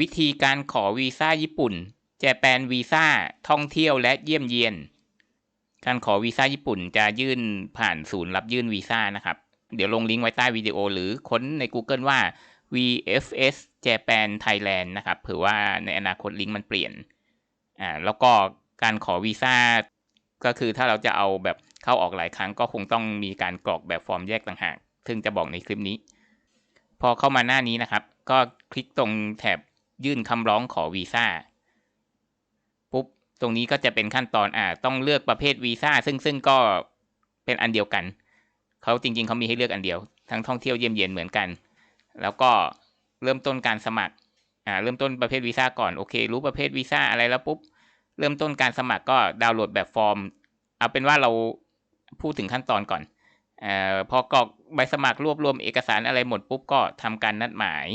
วิธีการขอวีซ่าญี่ปุ่นแจแปนวีซ่าท่องเที่ยวและเยี่ยมเยียน การขอวีซ่าญี่ปุ่นจะยื่นผ่านศูนย์รับยื่นวีซ่านะครับ เดี๋ยวลงลิงก์ไว้ใต้วิดีโอหรือค้นใน Google ว่า VFS Japan Thailand นะครับเผื่อว่าในอนาคตลิงก์มันเปลี่ยนอ่าแล้วก็การขอวีซ่าก็คือถ้าเราจะเอาแบบเข้าออกหลายครั้งก็คงต้องมีการกรอกแบบฟอร์มแยกต่างหาก ซึ่งจะบอกในคลิปนี้ พอเข้ามาหน้านี้นะครับ ก็คลิกตรงแถบ ยื่นคำร้องขอวีซ่าปุ๊บตรงนี้ก็จะเป็นขั้นตอนอ่าต้องเลือกประเภทวีซ่าซึ่งซึ่งก็เป็นอันเดียวกันเขาจริง ๆเขามีให้เลือกอันเดียว ทั้งท่องเที่ยวเยี่ยมเยียนเหมือนกัน แล้วก็เริ่มต้นการสมัครอ่าเริ่มต้นประเภทวีซ่าก่อนโอเค รู้ประเภทวีซ่าอะไรแล้วปุ๊บเริ่มต้นการสมัครก็ดาวน์โหลดแบบฟอร์ม เอาเป็นว่าเราพูดถึงขั้นตอนก่อนอพอกรอกใบสมัครรวบรวมเอกสารอะไรหมดปุ๊บก็ทำการนัดหมาย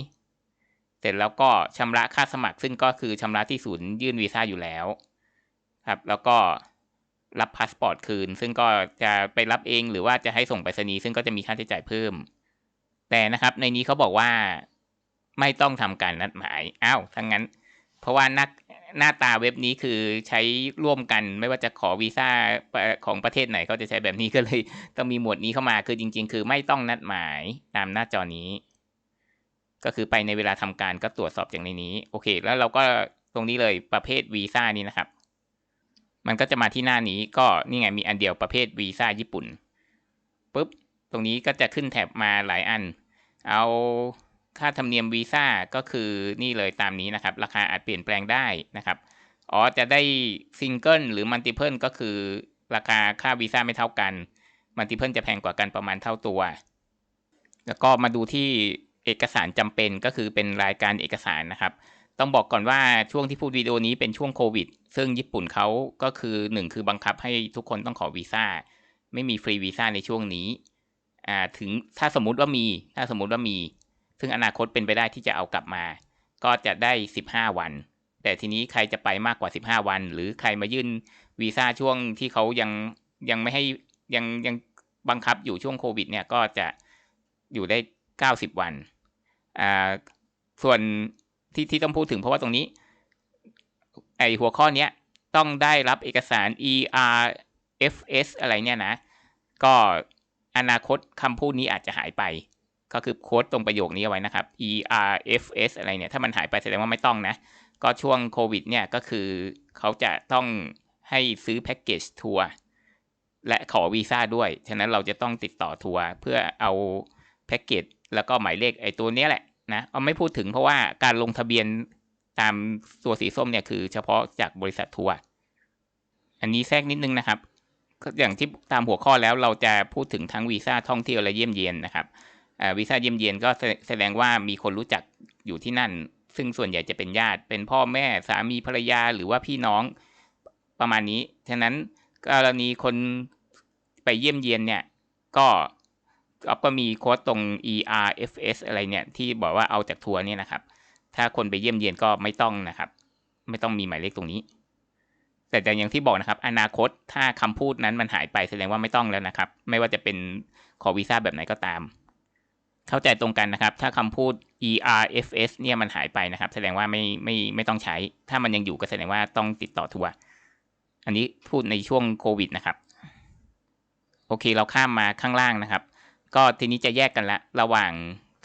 เสร็จแล้วก็ชำระค่าสมัคร ซึ่งก็คือชำระที่ศูนย์ยื่นวีซ่าอยู่แล้วครับ แล้วก็รับพาสปอร์ตคืน ซึ่งก็จะไปรับเองหรือว่าจะให้ส่งไปรษณีย์ซึ่งก็จะมีค่าใช้จ่ายเพิ่ม แต่นะครับในนี้เขาบอกว่าไม่ต้องทำการนัดหมายอ้าวทั้งนั้น เพราะว่านักหน้าตาเว็บนี้คือใช้ร่วมกันไม่ว่าจะขอวีซ่าของประเทศไหนเขาจะใช้แบบนี้ก็เลยต้องมีหมวดนี้เข้ามาคือจริง ๆ คือไม่ต้องนัดหมายตามหน้าจอนี้ ก็คือไปในเวลาทำการก็ตรวจสอบจากในนี้ โอเค แล้วเราก็ตรงนี้เลยประเภทวีซ่านี้นะครับ มันก็จะมาที่หน้านี้ก็นี่ไงมีอันเดียวประเภทวีซ่าญี่ปุ่นปุ๊บตรงนี้ก็จะขึ้นแถบมาหลายอัน เอาค่าธรรมเนียมวีซ่าก็คือนี่เลยตามนี้นะครับ ราคาอาจเปลี่ยนแปลงได้นะครับอ๋อจะได้ซิงเกิลหรือมัลติเพิลก็คือราคาค่าวีซ่าไม่เท่ากันมัลติเพิลจะแพงกว่ากันประมาณเท่าตัว แล้วก็มาดูที่ เอกสารจำเป็นก็คือเป็นรายการเอกสารนะครับ ต้องบอกก่อนว่าช่วงที่พูดวิดีโอนี้เป็นช่วงโควิด ซึ่งญี่ปุ่นเขาก็คือหนึ่งคือบังคับให้ทุกคนต้องขอวีซ่า ไม่มีฟรีวีซ่าในช่วงนี้อ่าถึงถ้าสมมุติว่ามี ถ้าสมมุติว่ามี ซึ่งอนาคตเป็นไปได้ที่จะเอากลับมา ก็จะได้ 15 วัน แต่ทีนี้ใครจะไปมากกว่า 15 วัน หรือใครมายื่นวีซ่าช่วงที่เขายังยังไม่ให้ยังยังบังคับอยู่ช่วงโควิดเนี่ยก็จะอยู่ได้ 90 วัน อ่าส่วนที่ที่ต้องพูดถึงเพราะว่าตรงนี้ ไอหัวข้อเนี้ยต้องได้รับเอกสาร ERFS อะไรเนี่ยนะ ก็อนาคตคำพูดนี้อาจจะหายไป ก็คือโค้ดตรงประโยคนี้เอาไว้นะครับ ERFS อะไรเนี่ย ถ้ามันหายไปแสดงว่าไม่ต้องนะ ก็ช่วงโควิดเนี่ยก็คือเขาจะต้องให้ซื้อแพ็กเกจทัวร์และขอวีซ่าด้วย ฉะนั้นเราจะต้องติดต่อทัวร์เพื่อเอาแพ็กเกจ แล้วก็หมายเลขไอ้ตัวนี้แหละนะเอาไม่พูดถึงเพราะว่าการลงทะเบียนตามตัวสีส้มเนี่ยคือเฉพาะจากบริษัททัวร์อันนี้แทรกนิดนึงนะครับ อย่างที่ตามหัวข้อแล้วเราจะพูดถึงทั้งวีซ่าท่องเที่ยวและเยี่ยมเยียนนะครับวีซ่าเยี่ยมเยียนก็แสดงว่ามีคนรู้จักอยู่ที่นั่น ซึ่งส่วนใหญ่จะเป็นญาติ เป็นพ่อแม่สามีภรรยาหรือว่าพี่น้องประมาณนี้ ฉะนั้นกรณีคนไปเยี่ยมเยียนเนี่ยก็ ก็มีโค้ดตรง ERFS อะไรเนี่ย ที่บอกว่าเอาจากทัวร์เนี่ยนะครับ ถ้าคนไปเยี่ยมเยียนก็ไม่ต้องนะครับ ไม่ต้องมีหมายเลขตรงนี้ แต่แต่อย่างที่บอกนะครับ อนาคตถ้าคำพูดนั้นมันหายไปแสดงว่าไม่ต้องแล้วนะครับ ไม่ว่าจะเป็นขอวีซ่าแบบไหนก็ตาม เข้าใจตรงกันนะครับ ถ้าคำพูด ERFS เนี่ยมันหายไปนะครับ แสดงว่าไม่ไม่ไม่ต้องใช้ ถ้ามันยังอยู่ก็แสดงว่าต้องติดต่อทัวร์อันนี้พูดในช่วงโควิดนะครับ โอเคเราข้ามมาข้างล่างนะครับ ก็ทีนี้จะแยกกันละ ระหว่าง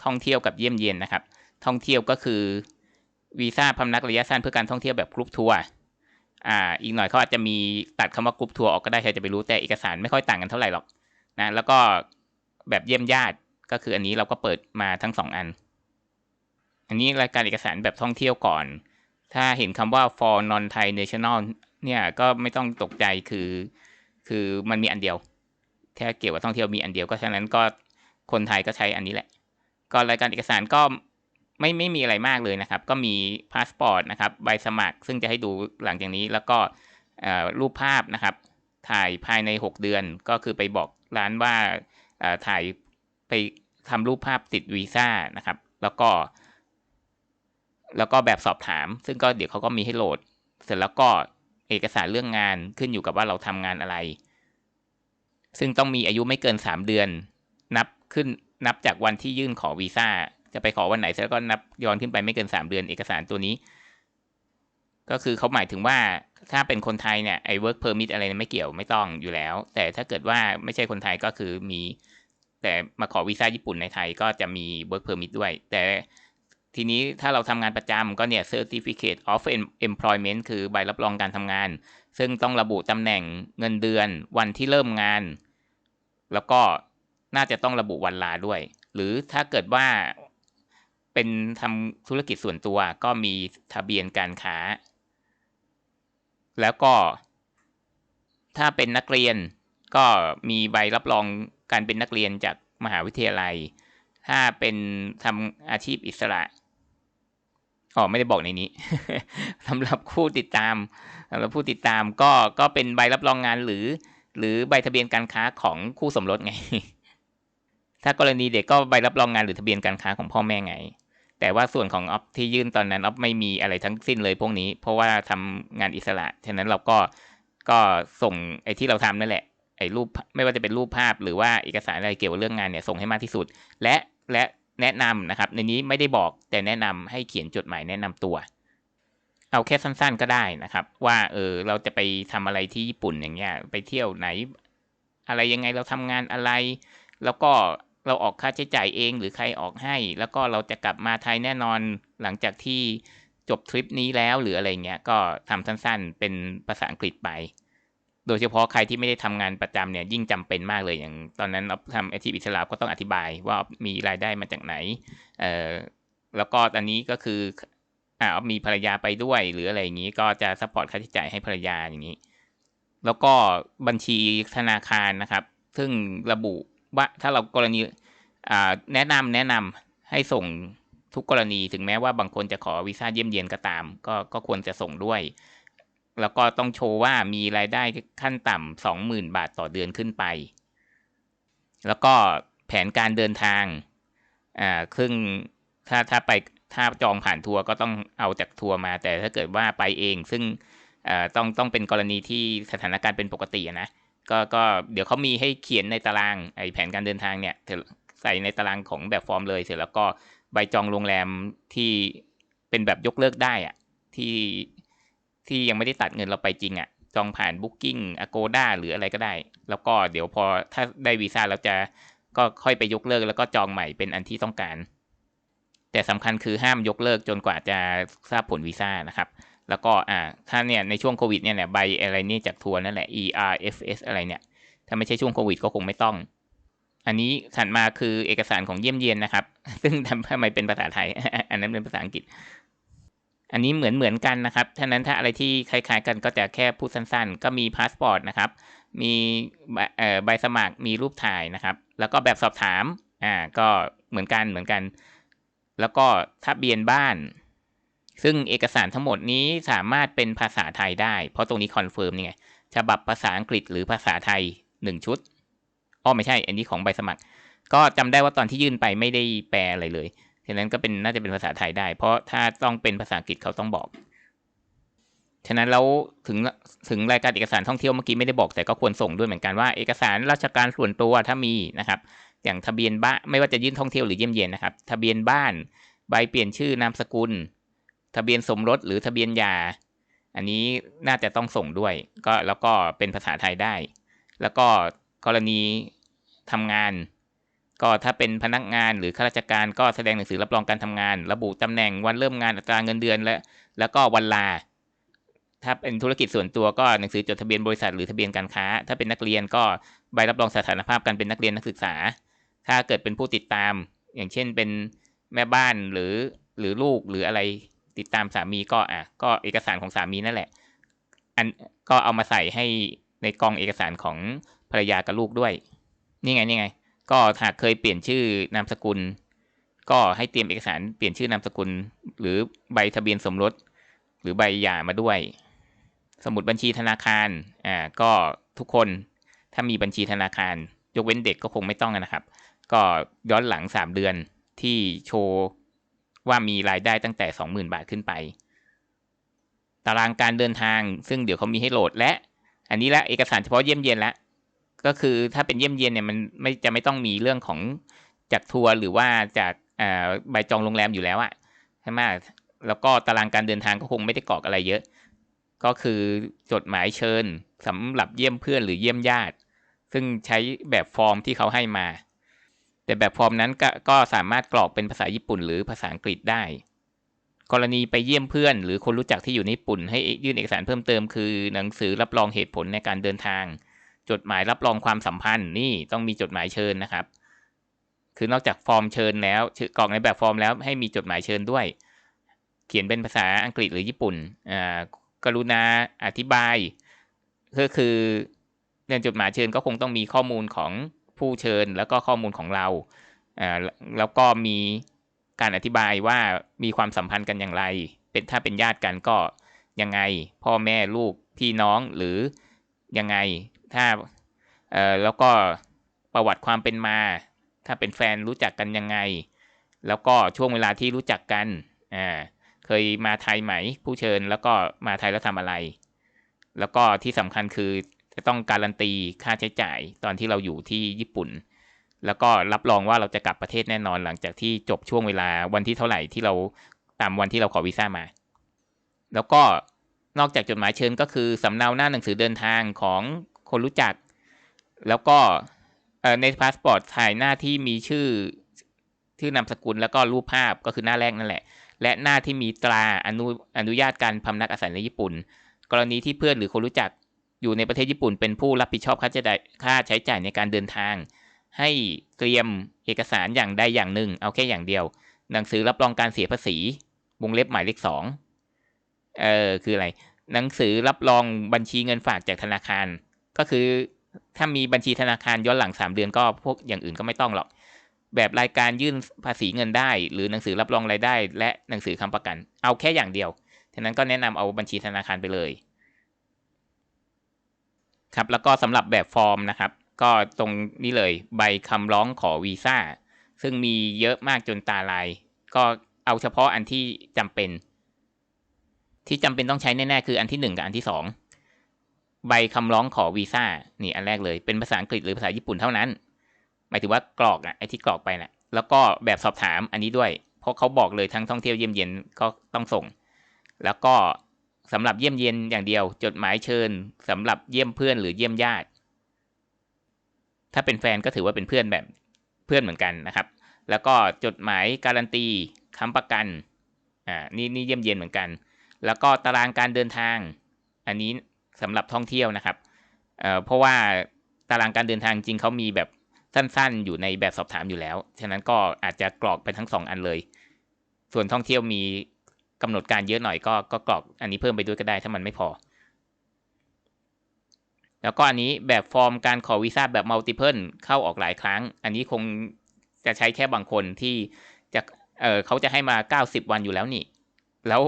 ท่องเที่ยวกับเยี่ยมเยียนนะครับ ท่องเที่ยวก็คือวีซ่าพำนักระยะสั้นเพื่อการท่องเที่ยวแบบกรุ๊ปทัวร์อ่าอีกหน่อยเขาอาจจะมีตัดคำว่ากรุ๊ปทัวร์ออกก็ได้ใครจะไปรู้แต่เอกสารไม่ค่อยต่างกันเท่าไหร่หรอกนะแล้วก็แบบเยี่ยมญาติก็คืออันนี้เราก็เปิดมาทั้งสองอัน อันนี้รายการเอกสารแบบท่องเที่ยวก่อน ถ้าเห็นคำว่า for non Thai national เนี่ยก็ไม่ต้องตกใจคือ คือมันมีอันเดียว แค่เกี่ยวกับท่องเที่ยวมีอันเดียวก็ฉะนั้นก็คนไทยก็ใช้อันนี้แหละ ก็รายการเอกสารก็ไม่ไม่มีอะไรมากเลยนะครับ ก็มีพาสปอร์ตนะครับใบสมัคร ซึ่งจะให้ดูหลังจากนี้แล้วก็รูปภาพนะครับ ถ่ายภายใน 6 เดือนก็คือไปบอกร้านว่าถ่ายไปทำรูปภาพติดวีซ่านะครับ แล้วก็ แล้วก็แบบสอบถาม ซึ่งก็เดี๋ยวเขาก็มีให้โหลด เสร็จแล้วก็เอกสารเรื่องงานขึ้นอยู่กับว่าเราทำงานอะไร ซึ่งต้องมีอายุไม่เกิน 3 เดือน นับขึ้นนับจากวันที่ยื่นขอวีซ่า จะไปขอวันไหนแล้วก็นับย้อนขึ้นไปไม่เกินสามเดือนเอกสารตัวนี้ ก็คือเขาหมายถึงว่าถ้าเป็นคนไทยเนี่ยไอ้ work permit อะไรไม่เกี่ยวไม่ต้องอยู่แล้ว แต่ถ้าเกิดว่าไม่ใช่คนไทยก็คือมี แต่มาขอวีซ่าญี่ปุ่นในไทยก็จะมี work permit ด้วย แต่ทีนี้ถ้าเราทำงานประจำก็เนี่ย certificate of employment คือใบรับรองการทำงาน ซึ่งต้องระบุตำแหน่งเงินเดือน วันที่เริ่มงาน แล้วก็น่าจะต้องระบุวันลาด้วย หรือถ้าเกิดว่าเป็นทำธุรกิจส่วนตัวก็มีทะเบียนการค้า แล้วก็ ถ้าเป็นนักเรียนก็มีใบรับรองการเป็นนักเรียนจากมหาวิทยาลัย ถ้าเป็นทำอาชีพอิสระอ๋อไม่ได้บอกในนี้สำหรับผู้ติดตามสำหรับผู้ติดตามก็ก็เป็นใบรับรองงานหรือ หรือใบทะเบียนการค้าของคู่สมรสไง ถ้ากรณีเด็กก็ใบรับรองงานหรือทะเบียนการค้าของพ่อแม่ไง แต่ว่าส่วนของออฟที่ยื่นตอนนั้นออฟไม่มีอะไรทั้งสิ้นเลยพวกนี้ เพราะว่าทำงานอิสระ ฉะนั้นเราก็ก็ส่งไอ้ที่เราทำนั่นแหละ ไอ้รูปไม่ว่าจะเป็นรูปภาพหรือว่าเอกสารอะไรเกี่ยวกับเรื่องงานเนี่ยส่งให้มากที่สุด และและแนะนำนะครับ ในนี้ไม่ได้บอกแต่แนะนำให้เขียนจดหมายแนะนำตัว เอาแค่สั้นๆก็ได้นะครับ ว่าเออเราจะไปทำอะไรที่ญี่ปุ่นอย่างเงี้ยไปเที่ยวไหน อะไรยังไงเราทำงานอะไร แล้วก็เราออกค่าใช้จ่ายเองหรือใครออกให้ แล้วก็เราจะกลับมาไทยแน่นอนหลังจากที่จบทริปนี้แล้วหรืออะไรเงี้ยก็ทำสั้นๆเป็นภาษาอังกฤษไป โดยเฉพาะใครที่ไม่ได้ทำงานประจำเนี่ยยิ่งจำเป็นมากเลยอย่าง ตอนนั้นเราทำอาชีพอิสระก็ต้องอธิบายว่ามีรายได้มาจากไหนเอ่อแล้วก็ตอนนี้ก็คือ อ่ามีภรรยาไปด้วย หรืออะไรอย่างนี้ก็จะซัพพอร์ตค่าใช้จ่ายให้ภรรยาอย่างนี้ แล้วก็บัญชีธนาคารนะครับ ซึ่งระบุว่าถ้าเรากรณีแนะนำแนะนำให้ส่งทุกกรณีถึงแม้ว่าบางคนจะขอวีซ่าเยี่ยมเยียนก็ตาม ก็ก็ควรจะส่งด้วย แล้วก็ต้องโชว์ว่ามีรายได้ขั้นต่ำสองหมื่นบาทต่อเดือนขึ้นไป แล้วก็แผนการเดินทางอ่าครึ่งถ้าถ้าไป ถ้าจองผ่านทัวร์ก็ต้องเอาจากทัวร์มา แต่ถ้าเกิดว่าไปเอง ซึ่งต้องต้องเป็นกรณีที่สถานการณ์เป็นปกตินะก็ก็เดี๋ยวเขามีให้เขียนในตารางไอแผนการเดินทางเนี่ยใส่ในตารางของแบบฟอร์มเลยเสร็จแล้วก็ใบจองโรงแรมที่เป็นแบบยกเลิกได้อะที่ที่ยังไม่ได้ตัดเงินเราไปจริงอะจองผ่าน Booking Agoda หรืออะไรก็ได้ แล้วก็เดี๋ยวพอถ้าได้วีซ่าแล้วจะก็ค่อยไปยกเลิกแล้วก็จองใหม่เป็นอันที่ต้องการ แต่สำคัญคือห้ามยกเลิกจนกว่าจะทราบผลวีซ่านะครับ แล้วก็อ่าถ้าเนี่ยในช่วงโควิดเนี่ยใบอะไรนี่จากทัวร์นั่นแหละ ERFS อะไรเนี่ย ถ้าไม่ใช่ช่วงโควิดก็คงไม่ต้อง อันนี้ถัดมาคือเอกสารของเยี่ยมเยียนนะครับ ซึ่งทำไมเป็นภาษาไทย อันนั้นเป็นภาษาอังกฤษ อันนี้เหมือนเหมือนกันนะครับท่านั้นถ้าอะไรที่คล้าย ๆ กันก็จะแค่พูดสั้น ๆ ก็มีพาสปอร์ตนะครับ มีใบสมัคร มีรูปถ่ายนะครับ แล้วก็แบบสอบถาม อ่า ก็เหมือนกันเหมือนกัน แล้วก็ทะเบียนบ้าน ซึ่งเอกสารทั้งหมดนี้สามารถเป็นภาษาไทยได้ เพราะตรงนี้คอนเฟิร์มนี่ไงฉบับภาษาอังกฤษหรือภาษาไทย 1 ชุดอ๋อไม่ใช่ อันนี้ของใบสมัคร ก็จำได้ว่าตอนที่ยื่นไปไม่ได้แปลอะไรเลยฉะนั้นก็เป็นน่าจะเป็นภาษาไทยได้ เพราะถ้าต้องเป็นภาษาอังกฤษเขาต้องบอก ฉะนั้นแล้วถึงถึงรายการเอกสารท่องเที่ยวเมื่อกี้ไม่ได้บอกแต่ก็ควรส่งด้วยเหมือนกันว่า เอกสารราชการส่วนตัวถ้ามีนะครับ อย่างทะเบียนบ้านไม่ว่าจะยื่นท่องเที่ยวหรือเยี่ยมเยียนนะครับ ทะเบียนบ้าน ใบเปลี่ยนชื่อนามสกุล ทะเบียนสมรสหรือทะเบียนยา อันนี้น่าจะต้องส่งด้วย ก็แล้วก็เป็นภาษาไทยได้ แล้วก็กรณีทำงาน ก็ถ้าเป็นพนักงานหรือข้าราชการก็แสดงหนังสือรับรองการทำงาน ระบุตำแหน่งวันเริ่มงานอัตราเงินเดือนและ แล้วก็วันลา ถ้าเป็นธุรกิจส่วนตัวก็หนังสือจดทะเบียนบริษัทหรือทะเบียนการค้า ถ้าเป็นนักเรียนก็ใบรับรองสถานภาพการเป็นนักเรียนนักศึกษา ถ้าเกิดเป็นผู้ติดตาม อย่างเช่นเป็นแม่บ้านหรือหรือลูกหรืออะไรติดตามสามีก็อะก็เอกสารของสามีนั่นแหละ อันก็เอามาใส่ให้ในกองเอกสารของภรรยากับลูกด้วย นี่ไงนี่ไง ก็หากเคยเปลี่ยนชื่อนามสกุล ก็ให้เตรียมเอกสารเปลี่ยนชื่อนามสกุล หรือใบทะเบียนสมรส หรือใบหย่ามาด้วย สมุดบัญชีธนาคารอ่าก็ทุกคนถ้ามีบัญชีธนาคาร ยกเว้นเด็กก็คงไม่ต้องนะครับ ก็ย้อนหลังสามเดือนที่โชว์ว่ามีรายได้ตั้งแต่สองหมื่นบาทขึ้นไป ตารางการเดินทางซึ่งเดี๋ยวเขามีให้โหลดและ อันนี้ละเอกสารเฉพาะเยี่ยมเยียนล้วก็คือถ้าเป็นเยี่ยมเยียนเนี่ยมันไม่จะไม่ต้องมีเรื่องของจากทัวร์หรือว่าจากใบจองโรงแรมอยู่แล้วอะใช่ไหมแล้วก็ตารางการเดินทางก็คงไม่ได้กรอกอะไรเยอะ ก็คือจดหมายเชิญสำหรับเยี่ยมเพื่อนหรือเยี่ยมญาติ ซึ่งใช้แบบฟอร์มที่เขาให้มา แต่แบบฟอร์มนั้นกก็สามารถกรอกเป็นภาษาญี่ปุ่น หรือภาษาอังกฤษได้ กรณีไปเยี่ยมเพื่อน หรือคนรู้จักที่อยู่ในญี่ปุ่น ให้ยื่นเอกสารเพิ่มเติมคือ หนังสือรับรองเหตุผลในการเดินทาง จดหมายรับรองความสัมพันธ์นี่ต้องมีจดหมายเชิญนะครับ คือนอกจากฟอร์มเชิญแล้วกรอกในแบบฟอร์มแล้วให้มีจดหมายเชิญด้วย เขียนเป็นภาษาอังกฤษหรือญี่ปุ่นกรุณาอธิบายก็คือในจดหมายเชิญก็คงต้องมีข้อมูลของ ผู้เชิญแล้วก็ข้อมูลของเราอ่าแล้วก็มีการอธิบายว่ามีความสัมพันธ์กันอย่างไร เป็นถ้าเป็นญาติกันก็ยังไง พ่อแม่ลูกพี่น้องหรือยังไงถ้าอ่อแล้วก็ประวัติความเป็นมา ถ้าเป็นแฟนรู้จักกันยังไง แล้วก็ช่วงเวลาที่รู้จักกันอ่าเคยมาไทยไหม ผู้เชิญแล้วก็มาไทยแล้วทำอะไร แล้วก็ที่สำคัญคือ จะต้องการันตีค่าใช้จ่ายตอนที่เราอยู่ที่ญี่ปุ่น แล้วก็รับรองว่าเราจะกลับประเทศแน่นอนหลังจากที่จบช่วงเวลาวันที่เท่าไหร่ที่เราตามวันที่เราขอวีซ่ามา แล้วก็นอกจากจดหมายเชิญก็คือสำเนาหน้าหนังสือเดินทางของคนรู้จัก แล้วก็ในพาสปอร์ตถ่ายหน้าที่มีชื่อชื่อนามสกุลแล้วก็รูปภาพก็คือหน้าแรกนั่นแหละ และหน้าที่มีตราอนุอนุญาตการพำนักอาศัยในญี่ปุ่น กรณีที่เพื่อนหรือคนรู้จัก อยู่ในประเทศญี่ปุ่นเป็นผู้รับผิดชอบค่าใช้จ่ายค่าใช้จ่ายในการเดินทาง ให้เตรียมเอกสารอย่างใดอย่างหนึ่ง เอาแค่อย่างเดียว หนังสือรับรองการเสียภาษีวงเล็บหมายเลขสองเออคืออะไร หนังสือรับรองบัญชีเงินฝากจากธนาคาร ก็คือถ้ามีบัญชีธนาคารย้อนหลังสามเดือนก็พวกอย่างอื่นก็ไม่ต้องหรอก แบบรายการยื่นภาษีเงินได้ หรือหนังสือรับรองรายได้ และหนังสือคำประกัน เอาแค่อย่างเดียว ฉะนั้นก็แนะนำเอาบัญชีธนาคารไปเลย ครับแล้วก็สำหรับแบบฟอร์มนะครับ ก็ตรงนี้เลยใบคำร้องขอวีซ่าซึ่งมีเยอะมากจนตาลาย ก็เอาเฉพาะอันที่จำเป็น ที่จำเป็นต้องใช้แน่ๆคืออันที่หนึ่งกับอันที่สองใบคำร้องขอวีซ่านี่อันแรกเลย เป็นภาษาอังกฤษหรือภาษาญี่ปุ่นเท่านั้น หมายถึงว่ากรอกอะไอที่กรอกไปนะ่ะ แล้วก็แบบสอบถามอันนี้ด้วย เพราะเขาบอกเลยทั้งท่องเที่ยวเยี่ยมเยียนก็ต้องส่ง แล้วก็ สำหรับเยี่ยมเยียนอย่างเดียว จดหมายเชิญสำหรับเยี่ยมเพื่อนหรือเยี่ยมญาติ ถ้าเป็นแฟนก็ถือว่าเป็นเพื่อนแบบเพื่อนเหมือนกันนะครับ แล้วก็จดหมายการันตีค้ำประกันอ่านี่นี่เยี่ยมเยียนเหมือนกัน แล้วก็ตารางการเดินทาง อันนี้สำหรับท่องเที่ยวนะครับเอ่อเพราะว่าตารางการเดินทางจริงเขามีแบบสั้นๆ อยู่ในแบบสอบถามอยู่แล้ว ฉะนั้นก็อาจจะกรอกไปทั้งสองอันเลย ส่วนท่องเที่ยวมี กำหนดการเยอะหน่อยก็ก็กรอกอันนี้เพิ่มไปด้วยก็ได้ถ้ามันไม่พอ แล้วก็อันนี้แบบฟอร์มการขอวีซ่าแบบมัลติเพิลเข้าออกหลายครั้ง อันนี้คงจะใช้แค่บางคนที่จะเออเขาจะให้มา 90 วันอยู่แล้วนี่ แล้ว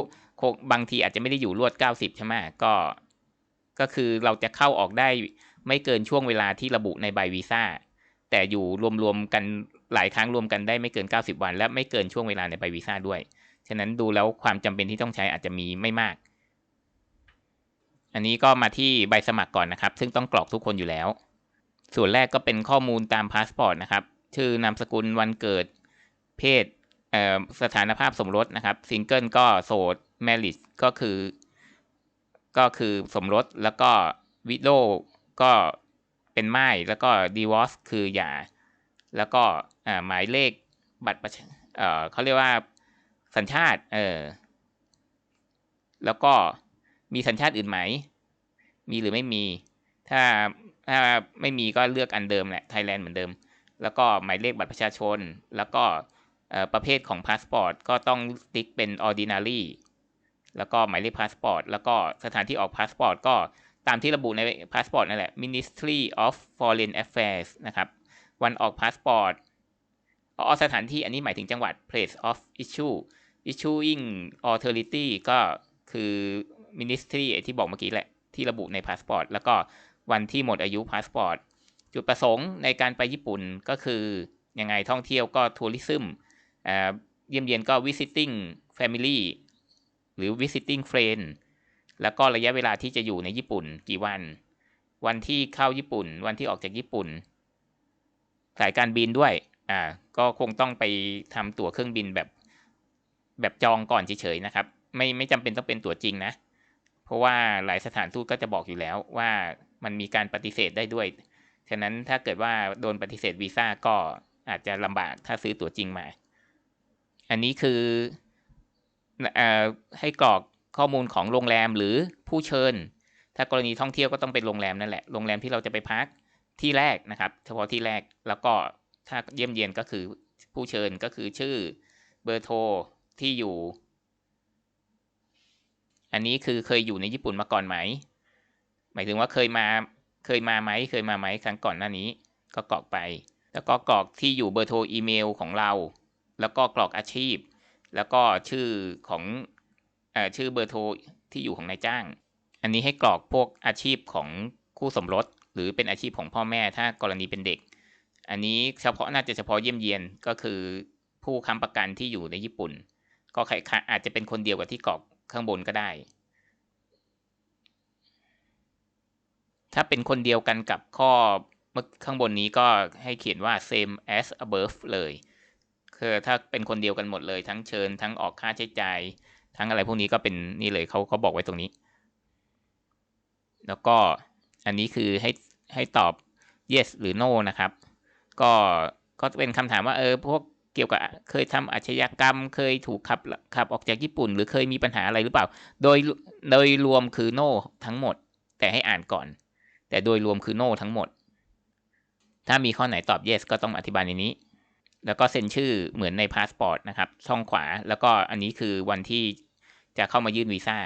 บางทีอาจจะไม่ได้อยู่รวด 90 ใช่ไหมก็ ก็คือเราจะเข้าออกได้ไม่เกินช่วงเวลาที่ระบุในใบวีซ่าแต่อยู่รวมๆกันหลายครั้งรวมกันได้ไม่เกิน 90 วัน และไม่เกินช่วงเวลาในใบวีซ่าด้วย ฉะนั้นดูแล้วความจำเป็นที่ต้องใช้อาจจะมีไม่มาก อันนี้ก็มาที่ใบสมัครก่อนนะครับ ซึ่งต้องกรอกทุกคนอยู่แล้ว ส่วนแรกก็เป็นข้อมูลตามพาสปอร์ตนะครับ ชื่อนามสกุลวันเกิด เพศสถานภาพสมรสนะครับซิงเกิลก็โสดแมริจก็คือ ก็คือสมรสแล้วก็วิโดก็เป็นไม้แล้วก็ divorce คือหย่า แล้วก็หมายเลขบัตรประชาเขาเรียกว่า สัญชาติ เออ แล้วก็มีสัญชาติอื่นไหม มีหรือไม่มี ถ้าถ้าไม่มีก็เลือกอันเดิมแหละ ไทยแลนด์เหมือนเดิม แล้วก็หมายเลขบัตรประชาชน แล้วก็ประเภทของพาสปอร์ตก็ต้องติ๊กเป็น ordinary แล้วก็หมายเลขพาสปอร์ต แล้วก็สถานที่ออกพาสปอร์ตก็ตามที่ระบุในพาสปอร์ตนั่นแหละ Ministry of Foreign Affairs นะครับ วันออกพาสปอร์ต อ๋อสถานที่อันนี้หมายถึงจังหวัด place of issue issuing authority ก็คือ ministry ที่บอกเมื่อกี้แหละ ที่ระบุในพาสปอร์ตแล้วก็วันที่หมดอายุพาสปอร์ตจุดประสงค์ในการไปญี่ปุ่นก็คือยังไงท่องเที่ยวก็ทัวริซึมเยี่ยมเยียนก็ visiting family หรือ visiting friend แล้วก็ระยะเวลาที่จะอยู่ในญี่ปุ่นกี่วัน วันที่เข้าญี่ปุ่น วันที่ออกจากญี่ปุ่น สายการบินด้วย อ่าก็คงต้องไปทำตั๋วเครื่องบินแบบ แบบจองก่อนเฉยๆนะครับ ไม่ไม่จำเป็นต้องเป็นตั๋วจริงนะ เพราะว่าหลายสถานทูตก็จะบอกอยู่แล้วว่ามันมีการปฏิเสธได้ด้วย ฉะนั้นถ้าเกิดว่าโดนปฏิเสธวีซ่าก็อาจจะลำบากถ้าซื้อตั๋วจริงมา อันนี้คืออให้กรอกข้อมูลของโรงแรมหรือผู้เชิญ ถ้ากรณีท่องเที่ยวก็ต้องเป็นโรงแรมนั่นแหละ โรงแรมที่เราจะไปพักที่แรกนะครับ เฉพาะที่แรก แล้วก็ ถ้าเยี่ยมเยียนก็คือผู้เชิญก็คือชื่อเบอร์โทรที่อยู่ อันนี้คือเคยอยู่ในญี่ปุ่นมาก่อนไหม หมายถึงว่าเคยมาเคยมาไหมเคยมาไหมครั้งก่อนหน้านี้ ก็กรอกไป แล้วก็กรอกที่อยู่เบอร์โทรอีเมลของเรา แล้วก็กรอกอาชีพ แล้วก็ชื่อของอชื่อเบอร์โทรที่อยู่ของนายจ้าง อันนี้ให้กรอกพวกอาชีพของคู่สมรส หรือเป็นอาชีพของพ่อแม่ถ้ากรณีเป็นเด็ก อันนี้เฉพาะน่าจะเฉพาะเยี่ยมเยียนก็คือผู้ค้ำประกันที่อยู่ในญี่ปุ่น ก็ใครอาจจะเป็นคนเดียวกับที่กรอกข้างบนก็ได้ ถ้าเป็นคนเดียวกันกับข้อเมื่อข้างบนนี้ก็ให้เขียนว่า same as above เลยคือถ้าเป็นคนเดียวกันหมดเลยทั้งเชิญทั้งออกค่าใช้จ่ายทั้งอะไรพวกนี้ก็เป็นนี่เลยเขาเขาบอกไว้ตรงนี้ แล้วก็อันนี้คือให้ให้ตอบ yes หรือ no นะครับ ก็ก็เป็นคำถามว่าเออพวกเกี่ยวกับเคยทำอาชญากรรม เคยถูกขับขับออกจากญี่ปุ่น หรือเคยมีปัญหาอะไรหรือเปล่า โดยโดยรวมคือ no ทั้งหมด แต่ให้อ่านก่อน แต่โดยรวมคือ no ทั้งหมด ถ้ามีข้อไหนตอบ yes ก็ต้องอธิบายในนี้ แล้วก็เซ็นชื่อเหมือนในพาสปอร์ตนะครับช่องขวาแล้วก็อันนี้คือวันที่จะเข้ามายื่นวีซ่า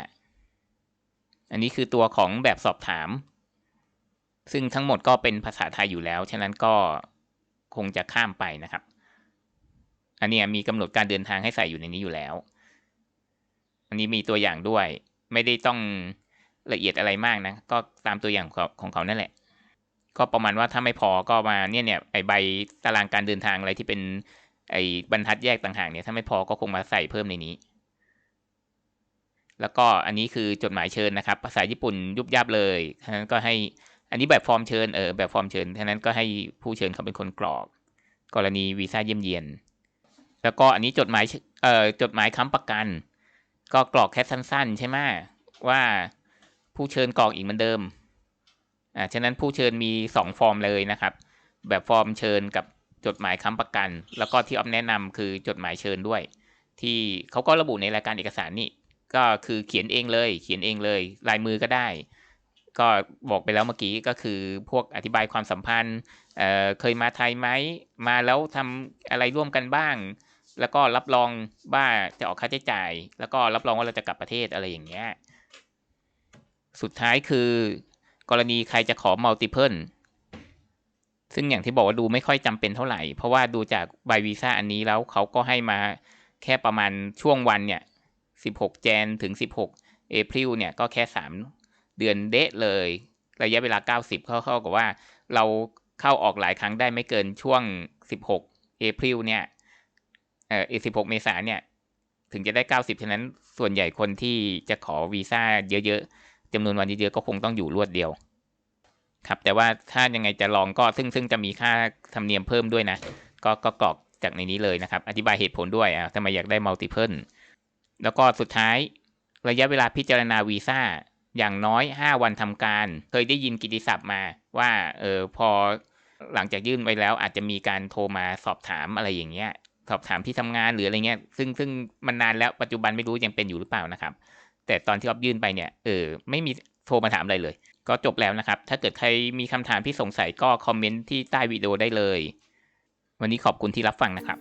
อันนี้คือตัวของแบบสอบถาม ซึ่งทั้งหมดก็เป็นภาษาไทยอยู่แล้ว ฉะนั้นก็ คงจะข้ามไปนะครับ อันนี้มีกำหนดการเดินทางให้ใส่อยู่ในนี้อยู่แล้ว อันนี้มีตัวอย่างด้วย ไม่ได้ต้องละเอียดอะไรมากนะ ก็ตามตัวอย่างของของเขานั่นแหละ ก็ประมาณว่าถ้าไม่พอก็มาเนี่ยเนี่ยไอใบตารางการเดินทางอะไรที่เป็นไอบรรทัดแยกต่างหากเนี่ยถ้าไม่พอก็คงมาใส่เพิ่มในนี้ แล้วก็อันนี้คือจดหมายเชิญนะครับ ภาษาญี่ปุ่นยุบยับเลยฉะนั้นก็ให้ อันนี้แบบฟอร์มเชิญเออแบบฟอร์มเชิญฉะนั้นก็ให้ผู้เชิญเขาเป็นคนกรอก กรณีวีซ่าเยี่ยมเยียน แล้วก็อันนี้จดหมายเอ่อจดหมายค้ำประกัน ก็กรอกแค่สั้น ๆ ใช่ไหมว่าผู้เชิญกรอกอีกเหมือนเดิมอ่าฉะนั้นผู้เชิญมีสองฟอร์มเลยนะครับ แบบฟอร์มเชิญกับจดหมายค้ำประกัน แล้วก็ที่ออฟแนะนำคือจดหมายเชิญด้วย ที่เขาก็ระบุในรายการเอกสารนี่ก็คือเขียนเองเลย เขียนเองเลย ลายมือก็ได้ ก็บอกไปแล้วเมื่อกี้ก็คือพวกอธิบายความสัมพันธ์เเคยมาไทยไหมมาแล้วทำอะไรร่วมกันบ้าง แล้วก็รับรองว่าจะออกค่าใช้จ่าย แล้วก็รับรองว่าเราจะกลับประเทศอะไรอย่างเงี้ยสุดท้ายคือกรณีใครจะขอ multiple ซึ่งอย่างที่บอกว่าดูไม่ค่อยจำเป็นเท่าไหร่ เพราะว่าดูจากใบวีซ่าอันนี้แล้วเขาก็ให้มาแค่ประมาณช่วงวันเนี่ย 16 แจนถึง 16 เอพริลเนี่ยก็แค่ 3 เดือนเดะเลย ระยะเวลา 90 เข้าเขากับว่า เราเข้าออกหลายครั้งได้ไม่เกินช่วง 16 เอพริลเนี่ยเอ่อ16 เมษาเนี่ย ถึงจะได้ 90 ฉะนั้นส่วนใหญ่คนที่จะขอวีซ่าเยอะๆจำนวนวันเยอะๆก็คงต้องอยู่รวดเดียว ครับ แต่ว่าถ้ายังไงจะลองก็ซึ่งซึ่งจะมีค่าธรรมเนียมเพิ่มด้วยนะ ก็ก็กรอกจากในนี้เลยนะครับ อธิบายเหตุผลด้วยอะทำไมอยากได้ multiple แล้วก็สุดท้ายระยะเวลาพิจารณาวีซ่า อย่างน้อย 5 วันทำการ เคยได้ยินกิติศัพท์มาว่าเออพอหลังจากยื่นไปแล้วอาจจะมีการโทรมาสอบถามอะไรอย่างเงี้ยสอบถามที่ทำงานหรืออะไรเงี้ย ซึ่งซึ่งมันนานแล้วปัจจุบันไม่รู้ยังเป็นอยู่หรือเปล่านะครับ แต่ตอนที่ออฟยื่นไปเนี่ยเออไม่มีโทรมาถามอะไรเลย ก็จบแล้วนะครับ ถ้าเกิดใครมีคำถามที่สงสัยก็คอมเมนต์ที่ใต้วิดีโอได้เลย วันนี้ขอบคุณที่รับฟังนะครับ